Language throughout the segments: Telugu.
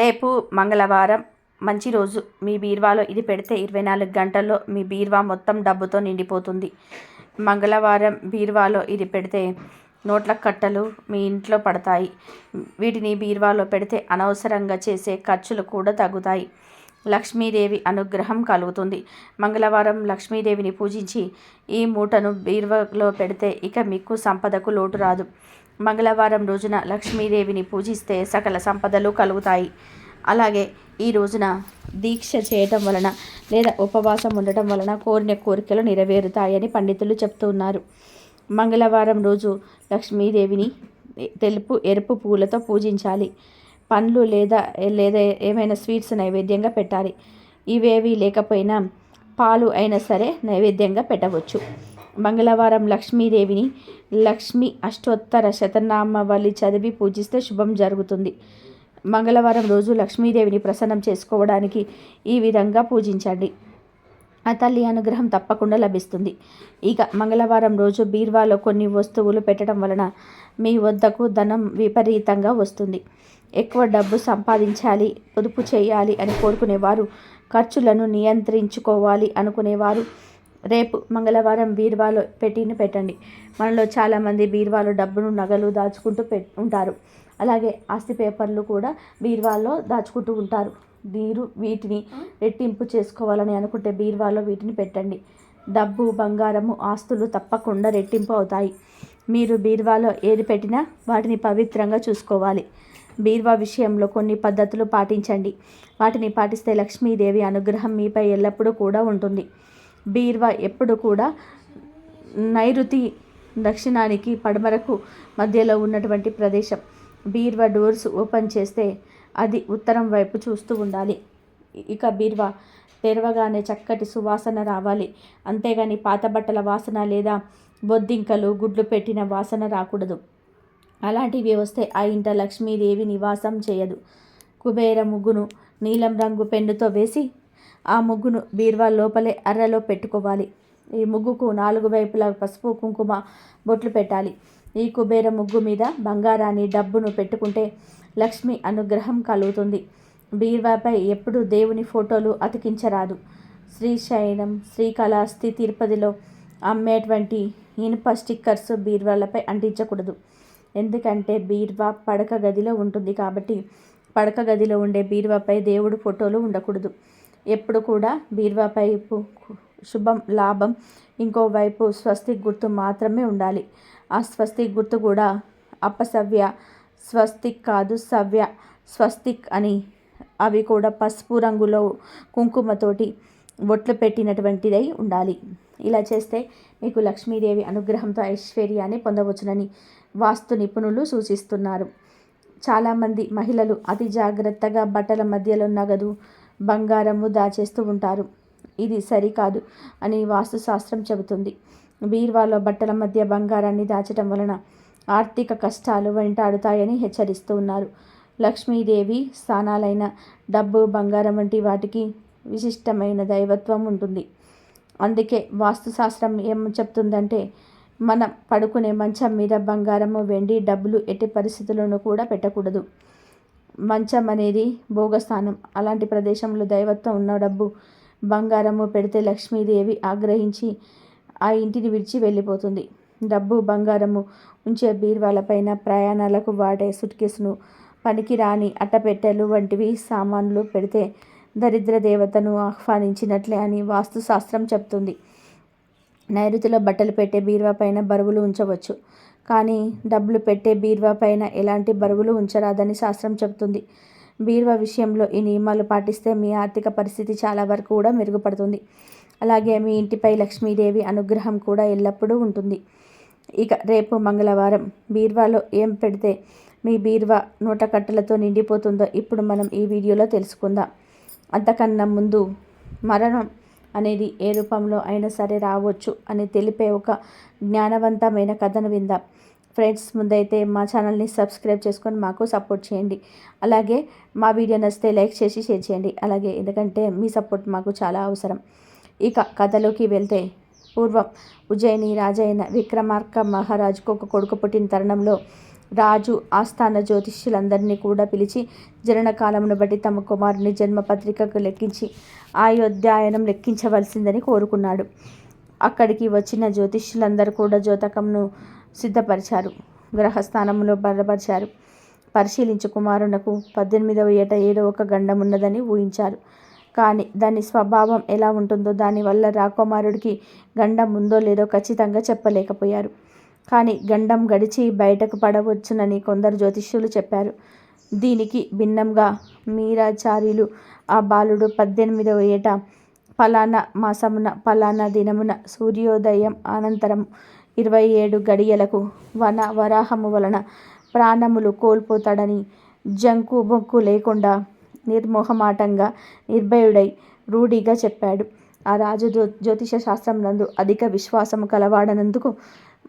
రేపు మంగళవారం మంచి రోజు. మీ బీరువాలో ఇది పెడితే ఇరవై నాలుగు గంటల్లో మీ బీరువా మొత్తం డబ్బుతో నిండిపోతుంది. మంగళవారం బీరువాలో ఇది పెడితే నోట్ల కట్టలు మీ ఇంట్లో పడతాయి. వీటిని బీరువాలో పెడితే అనవసరంగా చేసే ఖర్చులు కూడా తగ్గుతాయి. లక్ష్మీదేవి అనుగ్రహం కలుగుతుంది. మంగళవారం లక్ష్మీదేవిని పూజించి ఈ మూటను బీర్వలో పెడితే ఇక మీకు సంపదకు లోటు రాదు. మంగళవారం రోజున లక్ష్మీదేవిని పూజిస్తే సకల సంపదలు కలుగుతాయి. అలాగే ఈ రోజున దీక్ష చేయటం వలన లేదా ఉపవాసం ఉండటం వలన కోరిన కోరికలు నెరవేరుతాయని పండితులు చెప్తున్నారు. మంగళవారం రోజు లక్ష్మీదేవిని తెలుపు ఎరుపు పూలతో పూజించాలి. పండ్లు లేదా లేదా ఏమైనా స్వీట్స్ నైవేద్యంగా పెట్టాలి. ఇవేవి లేకపోయినా పాలు అయినా సరే నైవేద్యంగా పెట్టవచ్చు. మంగళవారం లక్ష్మీదేవిని లక్ష్మి అష్టోత్తర శతనామవళి చదివి పూజిస్తే శుభం జరుగుతుంది. మంగళవారం రోజు లక్ష్మీదేవిని ప్రసన్నం చేసుకోవడానికి ఈ విధంగా పూజించండి. ఆ తల్లి అనుగ్రహం తప్పకుండా లభిస్తుంది. ఇక మంగళవారం రోజు బీర్వాలో కొన్ని వస్తువులు పెట్టడం వలన మీ వద్దకు ధనం విపరీతంగా వస్తుంది. ఎక్కువ డబ్బు సంపాదించాలి పొదుపు చేయాలి అని కోరుకునేవారు. ఖర్చులను నియంత్రించుకోవాలి అనుకునేవారు. రేపు మంగళవారం బీర్వాలో పెట్టిన పెట్టండి. మనలో చాలామంది బీర్వాలో డబ్బును నగలు దాచుకుంటూ పె ఉంటారు. అలాగే ఆస్తి పేపర్లు కూడా బీర్వాలో దాచుకుంటూ ఉంటారు. మీరు వీటిని రెట్టింపు చేసుకోవాలని అనుకుంటే బీర్వాలో వీటిని పెట్టండి. డబ్బు బంగారము ఆస్తులు తప్పకుండా రెట్టింపు అవుతాయి. మీరు బీర్వాలో ఏది పెట్టినా వాటిని పవిత్రంగా చూసుకోవాలి. బీర్వా విషయంలో కొన్ని పద్ధతులు పాటించండి. వాటిని పాటిస్తే లక్ష్మీదేవి అనుగ్రహం మీపై ఎల్లప్పుడూ కూడా ఉంటుంది. బీర్వా ఎప్పుడు కూడా నైరుతి దక్షిణానికి పడమరకు మధ్యలో ఉన్నటువంటి ప్రదేశం. బీర్వా డోర్స్ ఓపెన్ చేస్తే అది ఉత్తరం వైపు చూస్తూ ఉండాలి. ఇక బీర్వా తెరవగానే చక్కటి సువాసన రావాలి. అంతేగాని పాత బట్టల వాసన లేదా బొద్దింకలు గుడ్లు పెట్టిన వాసన రాకూడదు. అలాంటివి వస్తే ఆ ఇంట లక్ష్మీదేవి నివాసం చేయదు. కుబేర ముగ్గును నీలం రంగు పెన్నుతో వేసి ఆ ముగ్గును బీర్వా లోపలే అర్రలో పెట్టుకోవాలి. ఈ ముగ్గుకు నాలుగు వైపులా పసుపు కుంకుమ బొట్లు పెట్టాలి. ఈ కుబేర ముగ్గు మీద బంగారాన్ని డబ్బును పెట్టుకుంటే లక్ష్మి అనుగ్రహం కలుగుతుంది. బీర్వాపై ఎప్పుడు దేవుని ఫోటోలు అతికించరాదు. శ్రీశైలం శ్రీకాళహస్తి తిరుపతిలో అమ్మేటువంటి ఇనుప స్టిక్కర్స్ బీర్వాలపై అంటించకూడదు. ఎందుకంటే బీర్వా పడక గదిలో ఉంటుంది కాబట్టి పడక గదిలో ఉండే బీర్వాపై దేవుడు ఫోటోలు ఉండకూడదు. ఎప్పుడు కూడా బీర్వాపై శుభం లాభం ఇంకోవైపు స్వస్తిక్ గుర్తు మాత్రమే ఉండాలి. ఆ స్వస్తిక్ గుర్తు కూడా అపసవ్య స్వస్తిక్ కాదు సవ్య స్వస్తిక్ అని అవి కూడా పసుపు రంగులో కుంకుమతోటి బొట్లు పెట్టినటువంటిదై ఉండాలి. ఇలా చేస్తే మీకు లక్ష్మీదేవి అనుగ్రహంతో ఐశ్వర్యాన్ని పొందవచ్చునని వాస్తు నిపుణులు సూచిస్తున్నారు. చాలామంది మహిళలు అతి జాగ్రత్తగా బట్టల మధ్యలో నగదు బంగారము దాచేస్తూ ఉంటారు. ఇది సరికాదు అని వాస్తుశాస్త్రం చెబుతుంది. బీర్వాలో బట్టల మధ్య బంగారాన్ని దాచటం వలన ఆర్థిక కష్టాలు వెంటాడుతాయని హెచ్చరిస్తూ ఉన్నారు. లక్ష్మీదేవి స్థానాలైన డబ్బు బంగారం వంటి వాటికి విశిష్టమైన దైవత్వం ఉంటుంది. అందుకే వాస్తుశాస్త్రం ఏం చెప్తుందంటే మనం పడుకునే మంచం మీద బంగారము వెండి డబ్బులు ఎట్టి పరిస్థితుల్లోనూ కూడా పెట్టకూడదు. మంచం అనేది భోగస్థానం. అలాంటి ప్రదేశంలో దైవత్వం ఉన్న డబ్బు బంగారము పెడితే లక్ష్మీదేవి ఆగ్రహించి ఆ ఇంటిని విడిచి వెళ్ళిపోతుంది. డబ్బు బంగారము ఉంచే బీర్వాలపైన ప్రయాణాలకు వాడే సుట్కేసును పనికిరాని అట్టపెట్టెలు వంటివి సామాన్లు పెడితే దరిద్ర దేవతను ఆహ్వానించినట్లే అని వాస్తుశాస్త్రం చెప్తుంది. నైరుతిలో బట్టలు పెట్టే బీరువా పైన బరువులు ఉంచవచ్చు. కానీ డబ్బులు పెట్టే బీరువా పైన ఎలాంటి బరువులు ఉంచరాదని శాస్త్రం చెబుతుంది. బీరువా విషయంలో ఈ నియమాలు పాటిస్తే మీ ఆర్థిక పరిస్థితి చాలా వరకు కూడా మెరుగుపడుతుంది. అలాగే మీ ఇంటిపై లక్ష్మీదేవి అనుగ్రహం కూడా ఎల్లప్పుడూ ఉంటుంది. ఇక రేపు మంగళవారం బీర్వాలో ఏం పెడితే మీ బీర్వా నూటకట్టలతో నిండిపోతుందో ఇప్పుడు మనం ఈ వీడియోలో తెలుసుకుందాం. అంతకన్నా ముందు మరణం అనేది ఏ రూపంలో అయినా సరే రావచ్చు అని తెలిపే ఒక జ్ఞానవంతమైన కథను విందాం. ఫ్రెండ్స్ ముందైతే మా ఛానల్ని సబ్స్క్రైబ్ చేసుకొని మాకు సపోర్ట్ చేయండి. అలాగే మా వీడియో నచ్చితే లైక్ చేసి షేర్ చేయండి. అలాగే ఎందుకంటే మీ సపోర్ట్ మాకు చాలా అవసరం. ఇక కథలోకి వెళ్తే పూర్వం ఉజ్జయిని రాజైన విక్రమార్క మహారాజుకు ఒక కొడుకు పుట్టిన తరుణంలో రాజు ఆస్థాన జ్యోతిష్యులందరినీ కూడా పిలిచి జననకాలమును బట్టి తమ కుమారుని జన్మపత్రికకు లెక్కించి ఆయోధ్యాయనం లెక్కించవలసిందని కోరుకున్నాడు. అక్కడికి వచ్చిన జ్యోతిష్యులందరూ కూడా జ్యోతకంను సిద్ధపరిచారు. గ్రహస్థానంలో బలపరిచారు. పరిశీలించి కుమారునకు పద్దెనిమిదవ ఏట ఏడో ఒక గండం ఉన్నదని ఊహించారు. కానీ దాని స్వభావం ఎలా ఉంటుందో దానివల్ల రాకుమారుడికి గండం ఉందో లేదో ఖచ్చితంగా చెప్పలేకపోయారు. కానీ గండం గడిచి బయటకు పడవచ్చునని కొందరు జ్యోతిష్యులు చెప్పారు. దీనికి భిన్నంగా మీరాచార్యులు ఆ బాలుడు పద్దెనిమిదవ ఏట ఫలానా మాసమున ఫలానా దినమున సూర్యోదయం అనంతరం ఇరవై ఏడు గడియలకు వన వరాహము వలన ప్రాణములు కోల్పోతాడని జంకు బొంకు లేకుండా నిర్మోహమాటంగా నిర్భయుడై రూఢిగా చెప్పాడు. ఆ రాజు జ్యో జ్యోతిష శాస్త్రం నందు అధిక విశ్వాసము కలవాడనందుకు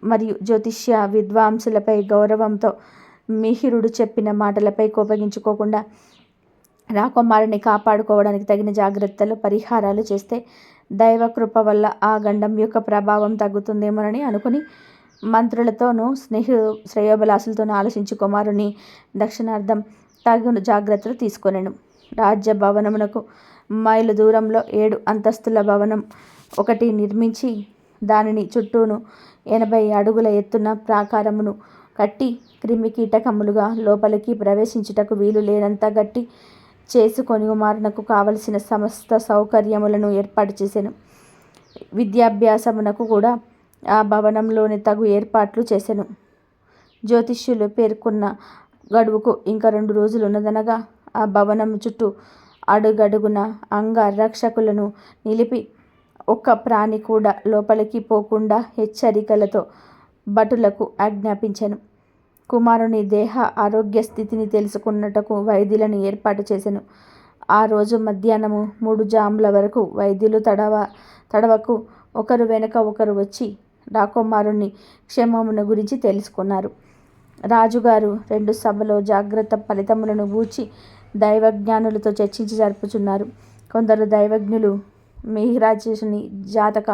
మరియు జ్యోతిష్య విద్వాంసులపై గౌరవంతో మిహిరుడు చెప్పిన మాటలపై కోపగించుకోకుండా రాకుమారుని కాపాడుకోవడానికి తగిన జాగ్రత్తలు పరిహారాలు చేస్తే దైవకృప వల్ల ఆ గండం యొక్క ప్రభావం తగ్గుతుందేమోనని అనుకుని మంత్రులతోనూ స్నేహి శ్రేయోభిలాసులతోనూ ఆలోచించి కుమారుని దక్షిణార్థం తగిన జాగ్రత్తలు తీసుకొనెను రాజ్య భవనమునకు మైలు దూరంలో ఏడు అంతస్తుల భవనం ఒకటి నిర్మించి దానిని చుట్టూను ఎనభై అడుగుల ఎత్తున ప్రాకారమును కట్టి క్రిమి కీటకములుగా లోపలికి ప్రవేశించుటకు వీలు లేనంత గట్టి చేసుకొని కుమారునకు కావలసిన సమస్త సౌకర్యములను ఏర్పాటు చేశాను విద్యాభ్యాసమునకు కూడా ఆ భవనంలోని తగు ఏర్పాట్లు చేశాను జ్యోతిష్యులు పేర్కొన్న గడువుకు ఇంకా రెండు రోజులు ఉన్నదనగా ఆ భవనం చుట్టూ అడుగడుగున అంగరక్షకులను నిలిపి ఒక్క ప్రాణి కూడా లోపలికి పోకుండా హెచ్చరికలతో భటులకు ఆజ్ఞాపించాను. కుమారుని దేహ ఆరోగ్య స్థితిని తెలుసుకున్నటకు వైద్యులను ఏర్పాటు చేశాను ఆ రోజు మధ్యాహ్నము మూడు జాముల వరకు వైద్యులు తడవ తడవకు ఒకరు వెనుక ఒకరు వచ్చి రాకుమారుని క్షేమమును గురించి తెలుసుకున్నారు. రాజుగారు రెండు సభలో జాగ్రత్త ఫలితములను గూర్చి దైవజ్ఞానులతో చర్చించి జరుపుచున్నారు. కొందరు దైవజ్ఞులు మిహిరాజుని జాతక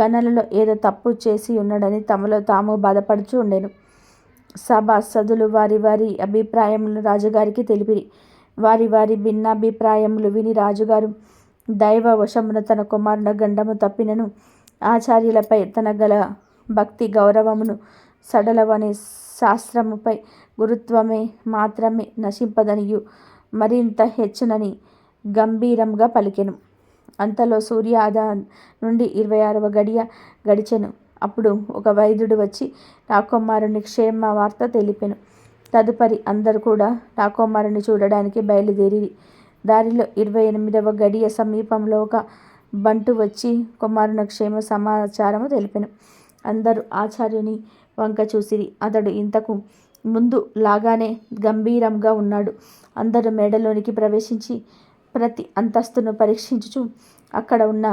గణనలో ఏదో తప్పు చేసి ఉన్నాడని తమలో తాము బాధపడుచు ఉండేను. సభాసదులు వారి వారి అభిప్రాయములు రాజుగారికి తెలిపిరి. వారి వారి భిన్నాభిప్రాయములు విని రాజుగారు దైవ వశమున తన కుమారుని గండము తప్పినను ఆచార్యులపై తన గల భక్తి గౌరవమును సడలవని శాస్త్రముపై గురుత్వమే మాత్రమే నశింపదనియు మరింత హెచ్చునని గంభీరంగా పలికెను. అంతలో సూర్యాద నుండి ఇరవై ఆరవ గడియ గడిచెను. అప్పుడు ఒక వైద్యుడు వచ్చి రాకుమారుని క్షేమ వార్త తెలిపెను. తదుపరి అందరు కూడా రాకుమారుని చూడడానికి బయలుదేరి దారిలో ఇరవై ఎనిమిదవ గడియ సమీపంలో ఒక బంటు వచ్చి కుమారుని క్షేమ సమాచారము తెలిపెను. అందరూ ఆచార్యుని వంక చూసిరి. అతడు ఇంతకు ముందు లాగానే గంభీరంగా ఉన్నాడు. అందరూ మేడలోనికి ప్రవేశించి ప్రతి అంతస్తును పరీక్షించుచు అక్కడ ఉన్న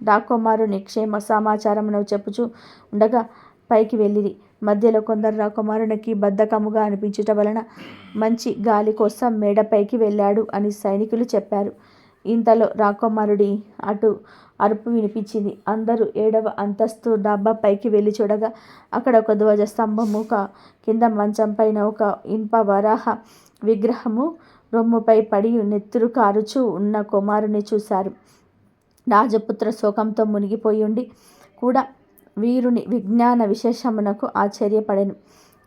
రాకుమారుని క్షేమ సమాచారమును చెప్పుచు ఉండగా పైకి వెళ్ళిరి. మధ్యలో కొందరు రాకుమారునికి బద్ధకముగా అనిపించుట వలన మంచి గాలి కోసం మేడపైకి వెళ్ళాడు అని సైనికులు చెప్పారు. ఇంతలో రాకుమారుడి అటు అరుపు వినిపించింది. అందరూ ఏడవ అంతస్తు డాబా పైకి వెళ్ళి చూడగా అక్కడ ఒక ధ్వజ స్తంభము కింద మంచం పైన ఒక ఇనుప వరాహ విగ్రహము రొమ్ముపై పడి నెత్తురు కారుచూ ఉన్న కుమారుని చూశారు. రాజపుత్ర శోకంతో మునిగిపోయి ఉండి కూడా వీరుని విజ్ఞాన విశేషమునకు ఆశ్చర్యపడెను.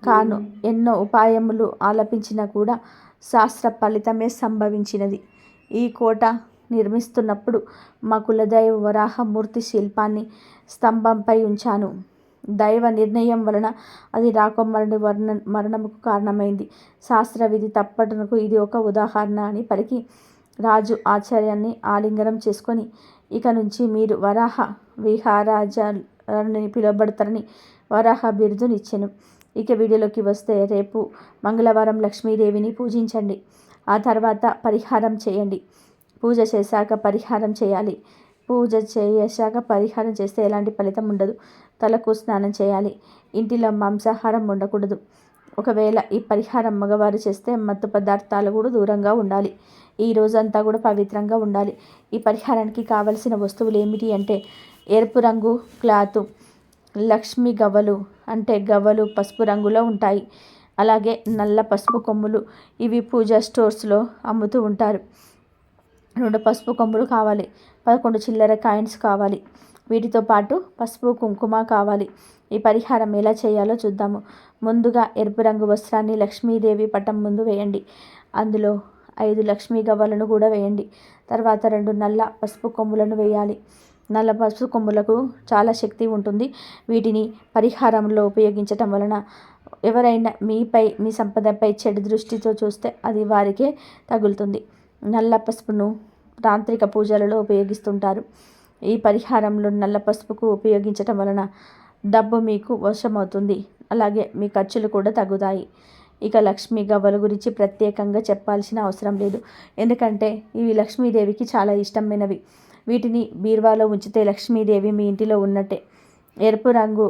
కాను ఎన్నో ఉపాయములు ఆలపించినా కూడా శాస్త్ర ఫలితమే సంభవించినది. ఈ కోట నిర్మిస్తున్నప్పుడు మా కులదైవ వరాహమూర్తి శిల్పాన్ని స్తంభంపై ఉంచాను. దైవ నిర్ణయం వలన అది రాకుమారుని వర్ణ మరణముకు కారణమైంది. శాస్త్ర విధి తప్పటకు ఇది ఒక ఉదాహరణ అని పలికి రాజు ఆచార్యాన్ని ఆలింగనం చేసుకొని ఇక నుంచి మీరు వరాహ విహారాజని పిలువబడతారని వరాహ బిరుదునిచ్చాను ఇక వీడియోలోకి వస్తే రేపు మంగళవారం లక్ష్మీదేవిని పూజించండి. ఆ తర్వాత పరిహారం చేయండి. పూజ చేశాక పరిహారం చేయాలి. పూజ చేశాక పరిహారం చేస్తే ఎలాంటి ఫలితం ఉండదు. తలకు స్నానం చేయాలి. ఇంటిలో మాంసాహారం ఉండకూడదు. ఒకవేళ ఈ పరిహారం మగవారు చేస్తే మత్తు పదార్థాలు కూడా దూరంగా ఉండాలి. ఈ రోజంతా కూడా పవిత్రంగా ఉండాలి. ఈ పరిహారానికి కావలసిన వస్తువులు ఏమిటి అంటే ఎరుపు రంగు క్లాత్ లక్ష్మి గవ్వలు అంటే గవ్వలు పసుపు రంగులో ఉంటాయి. అలాగే నల్ల పసుపు కొమ్ములు ఇవి పూజా స్టోర్స్లో అమ్ముతూ ఉంటారు. రెండు పసుపు కొమ్ములు కావాలి. పదకొండు చిల్లర కాయిన్స్ కావాలి. వీటితో పాటు పసుపు కుంకుమ కావాలి. ఈ పరిహారం ఎలా చేయాలో చూద్దాము. ముందుగా ఎరుపు రంగు వస్త్రాన్ని లక్ష్మీదేవి పటం ముందు వేయండి. అందులో ఐదు లక్ష్మీ గవ్వలను కూడా వేయండి. తర్వాత రెండు నల్ల పసుపు కొమ్ములను వేయాలి. నల్ల పసుపు కొమ్ములకు చాలా శక్తి ఉంటుంది. వీటిని పరిహారంలో ఉపయోగించటం వలన ఎవరైనా మీపై మీ సంపదపై చెడు దృష్టితో చూస్తే అది వారికే తగులుతుంది. నల్ల పసుపును తాంత్రిక పూజలలో ఉపయోగిస్తుంటారు. ఈ పరిహారంలో నల్ల పసుపుకు ఉపయోగించటం వలన డబ్బు మీకు వశమవుతుంది. అలాగే మీ ఖర్చులు కూడా తగ్గుతాయి. ఇక లక్ష్మీ గవ్వల గురించి ప్రత్యేకంగా చెప్పాల్సిన అవసరం లేదు. ఎందుకంటే ఇవి లక్ష్మీదేవికి చాలా ఇష్టమైనవి. వీటిని బీర్వాలో ఉంచితే లక్ష్మీదేవి మీ ఇంటిలో ఉన్నట్టే. ఎరుపు రంగు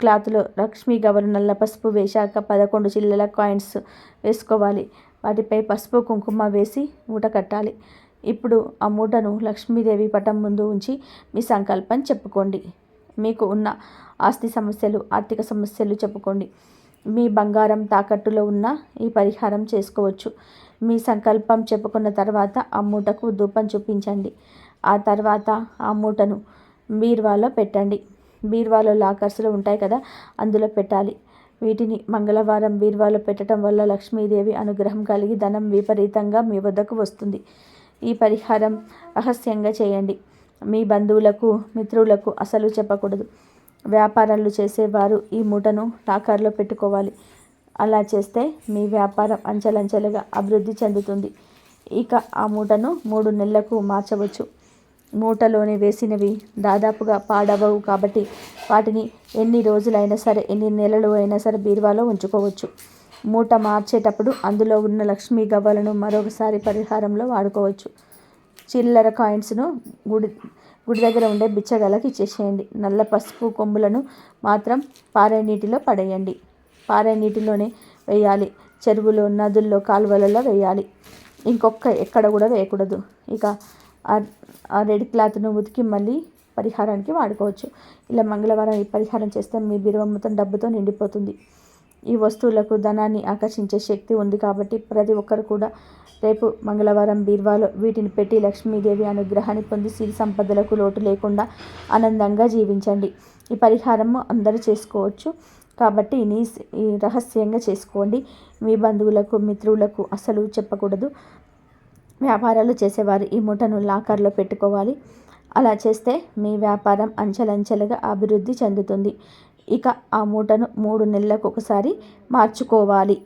క్లాత్లో లక్ష్మీ గవ్వలు నల్ల పసుపు వేశాక పదకొండు చిల్లల కాయిన్స్ వేసుకోవాలి. వాటిపై పసుపు కుంకుమ వేసి మూట కట్టాలి. ఇప్పుడు ఆ మూటను లక్ష్మీదేవి పటం ముందు ఉంచి మీ సంకల్పం చెప్పుకోండి. మీకు ఉన్న ఆస్తి సమస్యలు ఆర్థిక సమస్యలు చెప్పుకోండి. మీ బంగారం తాకట్టులో ఉన్న ఈ పరిహారం చేసుకోవచ్చు. మీ సంకల్పం చెప్పుకున్న తర్వాత ఆ మూటకు ధూపం చూపించండి. ఆ తర్వాత ఆ మూటను బీర్వాలో పెట్టండి. బీర్వాలో లాకర్స్లో ఉంటాయి కదా అందులో పెట్టాలి. వీటిని మంగళవారం బీర్వాలో పెట్టడం వల్ల లక్ష్మీదేవి అనుగ్రహం కలిగి ధనం విపరీతంగా మీ వద్దకు వస్తుంది. ఈ పరిహారం రహస్యంగా చేయండి. మీ బంధువులకు మిత్రులకు అసలు చెప్పకూడదు. వ్యాపారాలు చేసేవారు ఈ మూటను లాకర్లో పెట్టుకోవాలి. అలా చేస్తే మీ వ్యాపారం అంచెలంచెలుగా అభివృద్ధి చెందుతుంది. ఇక ఆ మూటను మూడు నెలలకు మార్చవచ్చు. మూటలోని వేసినవి దాదాపుగా పాడవవు కాబట్టి వాటిని ఎన్ని రోజులైనా సరే ఎన్ని నెలలు అయినా సరే బీరువాలో ఉంచుకోవచ్చు. మూట మార్చేటప్పుడు అందులో ఉన్న లక్ష్మీ గవ్వలను మరొకసారి పరిహారంలో వాడుకోవచ్చు. చిల్లర కాయిన్స్ను గుడి గుడి దగ్గర ఉండే బిచ్చగలకి ఇచ్చేసేయండి. నల్ల పసుపు కొమ్ములను మాత్రం పారే నీటిలో పడేయండి. పారే నీటిలోనే వేయాలి. చెరువులో నదుల్లో కాలువలలో వేయాలి. ఇంకొక ఎక్కడ కూడా వేయకూడదు. ఇక ఆ రెడ్ క్లాత్ను ఉతికి మళ్ళీ పరిహారానికి వాడుకోవచ్చు. ఇలా మంగళవారం ఈ పరిహారం చేస్తే మీ బిరువ మొత్తం డబ్బుతో నిండిపోతుంది. ఈ వస్తువులకు ధనాన్ని ఆకర్షించే శక్తి ఉంది కాబట్టి ప్రతి ఒక్కరు కూడా రేపు మంగళవారం బీర్వాలో వీటిని పెట్టి లక్ష్మీదేవి అనుగ్రహాన్ని పొంది సిరి సంపదలకు లోటు లేకుండా ఆనందంగా జీవించండి. ఈ పరిహారము అందరూ చేసుకోవచ్చు. కాబట్టి నీ రహస్యంగా చేసుకోండి. మీ బంధువులకు మిత్రులకు అసలు చెప్పకూడదు. వ్యాపారాలు చేసేవారు ఈ మూటను లాకర్లో పెట్టుకోవాలి. అలా చేస్తే మీ వ్యాపారం అంచెలంచెలుగా అభివృద్ధి చెందుతుంది. ఇక ఆ మూటను మూడు నెలలకు ఒకసారి మార్చుకోవాలి.